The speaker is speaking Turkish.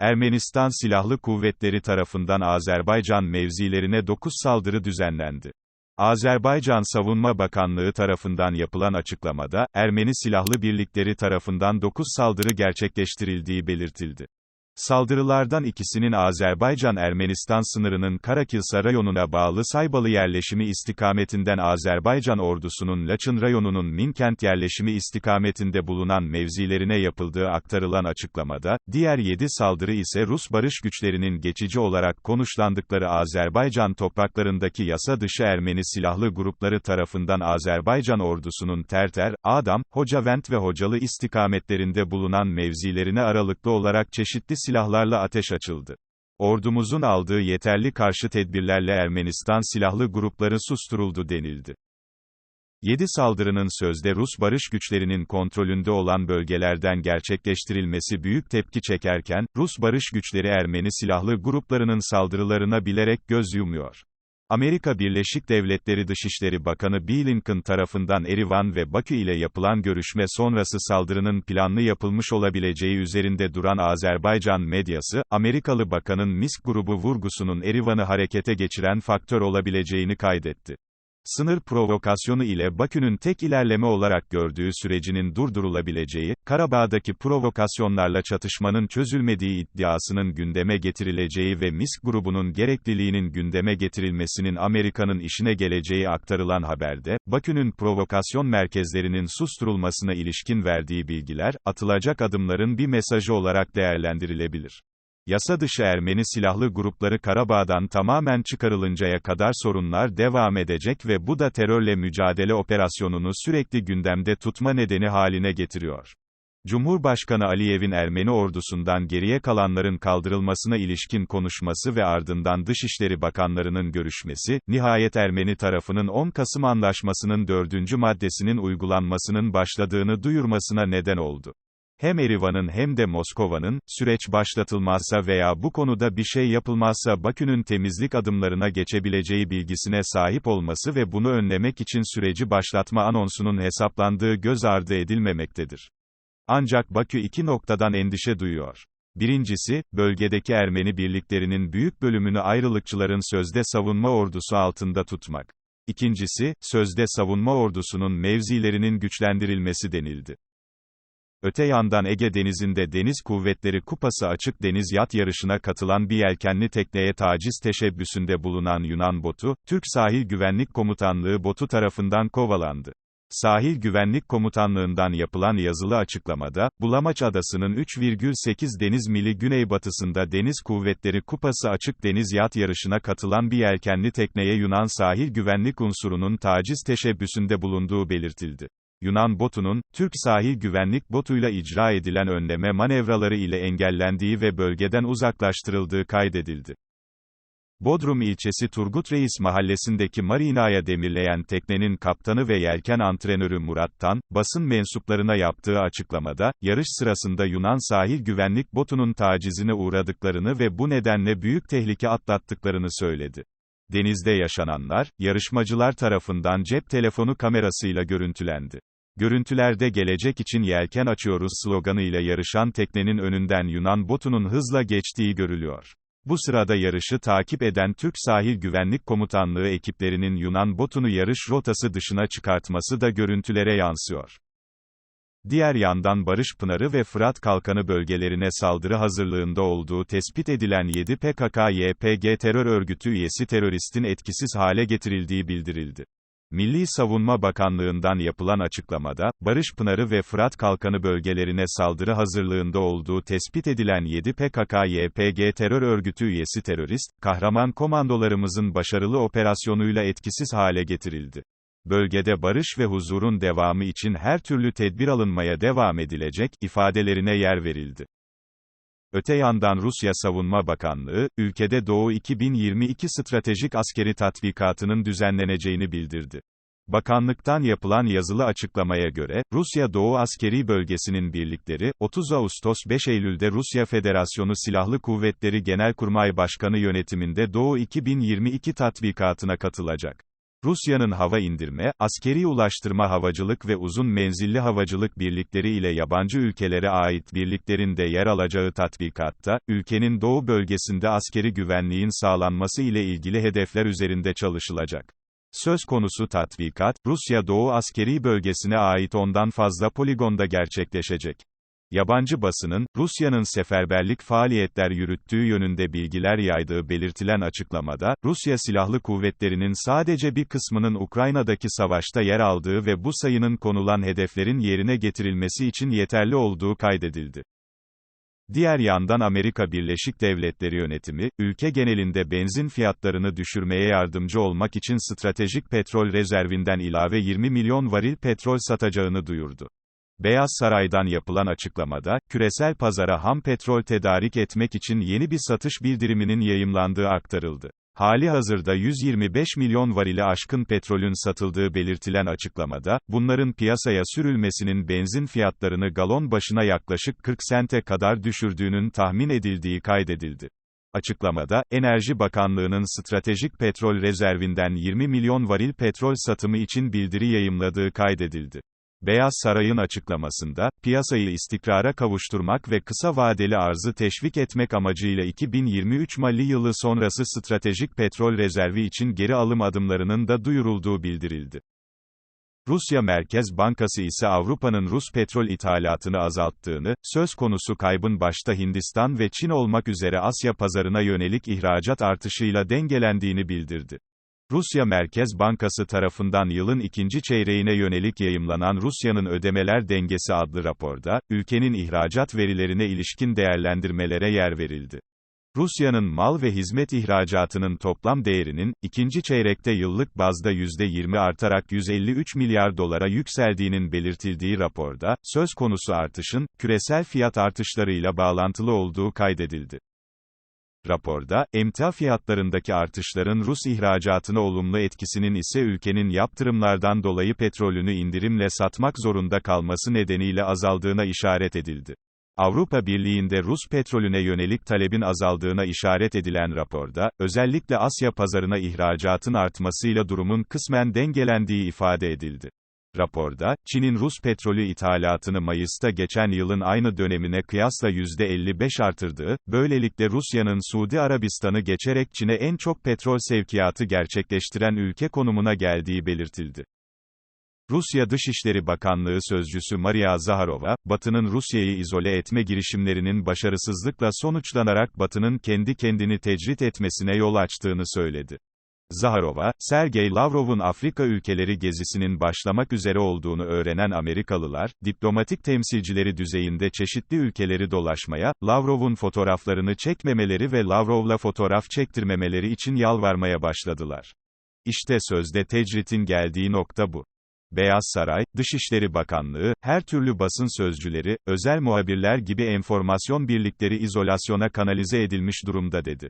Ermenistan Silahlı Kuvvetleri tarafından Azerbaycan mevzilerine 9 saldırı düzenlendi. Azerbaycan Savunma Bakanlığı tarafından yapılan açıklamada, Ermeni silahlı birlikleri tarafından 9 saldırı gerçekleştirildiği belirtildi. Saldırılardan ikisinin Azerbaycan-Ermenistan sınırının Karakilsa rayonuna bağlı Saybalı yerleşimi istikametinden Azerbaycan ordusunun Laçın rayonunun Minkent yerleşimi istikametinde bulunan mevzilerine yapıldığı aktarılan açıklamada, diğer 7 saldırı ise Rus barış güçlerinin geçici olarak konuşlandıkları Azerbaycan topraklarındaki yasa dışı Ermeni silahlı grupları tarafından Azerbaycan ordusunun Terter, Adam, Hocavent ve Hocalı istikametlerinde bulunan mevzilerine aralıklı olarak çeşitli silahlarla ateş açıldı. Ordumuzun aldığı yeterli karşı tedbirlerle Ermenistan silahlı grupları susturuldu denildi. 7 saldırının sözde Rus barış güçlerinin kontrolünde olan bölgelerden gerçekleştirilmesi büyük tepki çekerken, Rus barış güçleri Ermeni silahlı gruplarının saldırılarına bilerek göz yumuyor. Amerika Birleşik Devletleri Dışişleri Bakanı Blinken tarafından Erivan ve Bakü ile yapılan görüşme sonrası saldırının planlı yapılmış olabileceği üzerinde duran Azerbaycan medyası, Amerikalı bakanın Misk grubu vurgusunun Erivan'ı harekete geçiren faktör olabileceğini kaydetti. Sınır provokasyonu ile Bakü'nün tek ilerleme olarak gördüğü sürecinin durdurulabileceği, Karabağ'daki provokasyonlarla çatışmanın çözülmediği iddiasının gündeme getirileceği ve Misk grubunun gerekliliğinin gündeme getirilmesinin Amerika'nın işine geleceği aktarılan haberde, Bakü'nün provokasyon merkezlerinin susturulmasına ilişkin verdiği bilgiler, atılacak adımların bir mesajı olarak değerlendirilebilir. Yasa dışı Ermeni silahlı grupları Karabağ'dan tamamen çıkarılıncaya kadar sorunlar devam edecek ve bu da terörle mücadele operasyonunu sürekli gündemde tutma nedeni haline getiriyor. Cumhurbaşkanı Aliyev'in Ermeni ordusundan geriye kalanların kaldırılmasına ilişkin konuşması ve ardından Dışişleri Bakanlarının görüşmesi, nihayet Ermeni tarafının 10 Kasım Anlaşması'nın dördüncü maddesinin uygulanmasının başladığını duyurmasına neden oldu hem Erivan'ın hem de Moskova'nın, süreç başlatılmazsa veya bu konuda bir şey yapılmazsa Bakü'nün temizlik adımlarına geçebileceği bilgisine sahip olması ve bunu önlemek için süreci başlatma anonsunun hesaplandığı göz ardı edilmemektedir. Ancak Bakü iki noktadan endişe duyuyor. Birincisi, bölgedeki Ermeni birliklerinin büyük bölümünü ayrılıkçıların sözde savunma ordusu altında tutmak. İkincisi, sözde savunma ordusunun mevzilerinin güçlendirilmesi denildi. Öte yandan Ege Denizi'nde Deniz Kuvvetleri Kupası açık deniz yat yarışına katılan bir yelkenli tekneye taciz teşebbüsünde bulunan Yunan botu, Türk Sahil Güvenlik Komutanlığı botu tarafından kovalandı. Sahil Güvenlik Komutanlığından yapılan yazılı açıklamada, Bulamaç Adası'nın 3,8 deniz mili güneybatısında Deniz Kuvvetleri Kupası açık deniz yat yarışına katılan bir yelkenli tekneye Yunan sahil güvenlik unsurunun taciz teşebbüsünde bulunduğu belirtildi. Yunan botunun, Türk sahil güvenlik botuyla icra edilen önleme manevraları ile engellendiği ve bölgeden uzaklaştırıldığı kaydedildi. Bodrum ilçesi Turgut Reis mahallesindeki marinaya demirleyen teknenin kaptanı ve yelken antrenörü Murat Tan, basın mensuplarına yaptığı açıklamada, yarış sırasında Yunan sahil güvenlik botunun tacizine uğradıklarını ve bu nedenle büyük tehlike atlattıklarını söyledi. Denizde yaşananlar, yarışmacılar tarafından cep telefonu kamerasıyla görüntülendi. Görüntülerde gelecek için yelken açıyoruz sloganıyla yarışan teknenin önünden Yunan botunun hızla geçtiği görülüyor. Bu sırada yarışı takip eden Türk Sahil Güvenlik Komutanlığı ekiplerinin Yunan botunu yarış rotası dışına çıkartması da görüntülere yansıyor. Diğer yandan Barış Pınarı ve Fırat Kalkanı bölgelerine saldırı hazırlığında olduğu tespit edilen 7 PKK-YPG terör örgütü üyesi teröristin etkisiz hale getirildiği bildirildi. Milli Savunma Bakanlığı'ndan yapılan açıklamada, Barış Pınarı ve Fırat Kalkanı bölgelerine saldırı hazırlığında olduğu tespit edilen 7 PKK-YPG terör örgütü üyesi terörist, kahraman komandolarımızın başarılı operasyonuyla etkisiz hale getirildi. Bölgede barış ve huzurun devamı için her türlü tedbir alınmaya devam edilecek, ifadelerine yer verildi. Öte yandan Rusya Savunma Bakanlığı, ülkede Doğu 2022 stratejik askeri tatbikatının düzenleneceğini bildirdi. Bakanlıktan yapılan yazılı açıklamaya göre, Rusya Doğu Askeri Bölgesi'nin birlikleri, 30 Ağustos 5 Eylül'de Rusya Federasyonu Silahlı Kuvvetleri Genelkurmay Başkanı yönetiminde Doğu 2022 tatbikatına katılacak. Rusya'nın hava indirme, askeri ulaştırma havacılık ve uzun menzilli havacılık birlikleri ile yabancı ülkelere ait birliklerin de yer alacağı tatbikatta, ülkenin doğu bölgesinde askeri güvenliğin sağlanması ile ilgili hedefler üzerinde çalışılacak. Söz konusu tatbikat, Rusya Doğu Askeri Bölgesi'ne ait ondan fazla poligonda gerçekleşecek. Yabancı basının, Rusya'nın seferberlik faaliyetler yürüttüğü yönünde bilgiler yaydığı belirtilen açıklamada, Rusya Silahlı Kuvvetleri'nin sadece bir kısmının Ukrayna'daki savaşta yer aldığı ve bu sayının konulan hedeflerin yerine getirilmesi için yeterli olduğu kaydedildi. Diğer yandan Amerika Birleşik Devletleri yönetimi, ülke genelinde benzin fiyatlarını düşürmeye yardımcı olmak için stratejik petrol rezervinden ilave 20 milyon varil petrol satacağını duyurdu. Beyaz Saray'dan yapılan açıklamada, küresel pazara ham petrol tedarik etmek için yeni bir satış bildiriminin yayımlandığı aktarıldı. Hali hazırda 125 milyon varile aşkın petrolün satıldığı belirtilen açıklamada, bunların piyasaya sürülmesinin benzin fiyatlarını galon başına yaklaşık 40 sente kadar düşürdüğünün tahmin edildiği kaydedildi. Açıklamada, Enerji Bakanlığı'nın stratejik petrol rezervinden 20 milyon varil petrol satımı için bildiri yayımladığı kaydedildi. Beyaz Saray'ın açıklamasında, piyasayı istikrara kavuşturmak ve kısa vadeli arzı teşvik etmek amacıyla 2023 Mali yılı sonrası stratejik petrol rezervi için geri alım adımlarının da duyurulduğu bildirildi. Rusya Merkez Bankası ise Avrupa'nın Rus petrol ithalatını azalttığını, söz konusu kaybın başta Hindistan ve Çin olmak üzere Asya pazarına yönelik ihracat artışıyla dengelendiğini bildirdi. Rusya Merkez Bankası tarafından yılın ikinci çeyreğine yönelik yayımlanan Rusya'nın Ödemeler Dengesi adlı raporda, ülkenin ihracat verilerine ilişkin değerlendirmelere yer verildi. Rusya'nın mal ve hizmet ihracatının toplam değerinin, ikinci çeyrekte yıllık bazda %20 artarak 153 milyar dolara yükseldiğinin belirtildiği raporda, söz konusu artışın, küresel fiyat artışlarıyla bağlantılı olduğu kaydedildi. Raporda, emtia fiyatlarındaki artışların Rus ihracatına olumlu etkisinin ise ülkenin yaptırımlardan dolayı petrolünü indirimle satmak zorunda kalması nedeniyle azaldığına işaret edildi. Avrupa Birliği'nde Rus petrolüne yönelik talebin azaldığına işaret edilen raporda, özellikle Asya pazarına ihracatın artmasıyla durumun kısmen dengelendiği ifade edildi. Raporda, Çin'in Rus petrolü ithalatını Mayıs'ta geçen yılın aynı dönemine kıyasla %55 artırdığı, böylelikle Rusya'nın Suudi Arabistan'ı geçerek Çin'e en çok petrol sevkiyatı gerçekleştiren ülke konumuna geldiği belirtildi. Rusya Dışişleri Bakanlığı Sözcüsü Maria Zaharova, Batı'nın Rusya'yı izole etme girişimlerinin başarısızlıkla sonuçlanarak Batı'nın kendi kendini tecrit etmesine yol açtığını söyledi. Zaharova, Sergey Lavrov'un Afrika ülkeleri gezisinin başlamak üzere olduğunu öğrenen Amerikalılar, diplomatik temsilcileri düzeyinde çeşitli ülkeleri dolaşmaya, Lavrov'un fotoğraflarını çekmemeleri ve Lavrov'la fotoğraf çektirmemeleri için yalvarmaya başladılar. İşte sözde tecritin geldiği nokta bu. Beyaz Saray, Dışişleri Bakanlığı, her türlü basın sözcüleri, özel muhabirler gibi enformasyon birlikleri izolasyona kanalize edilmiş durumda dedi.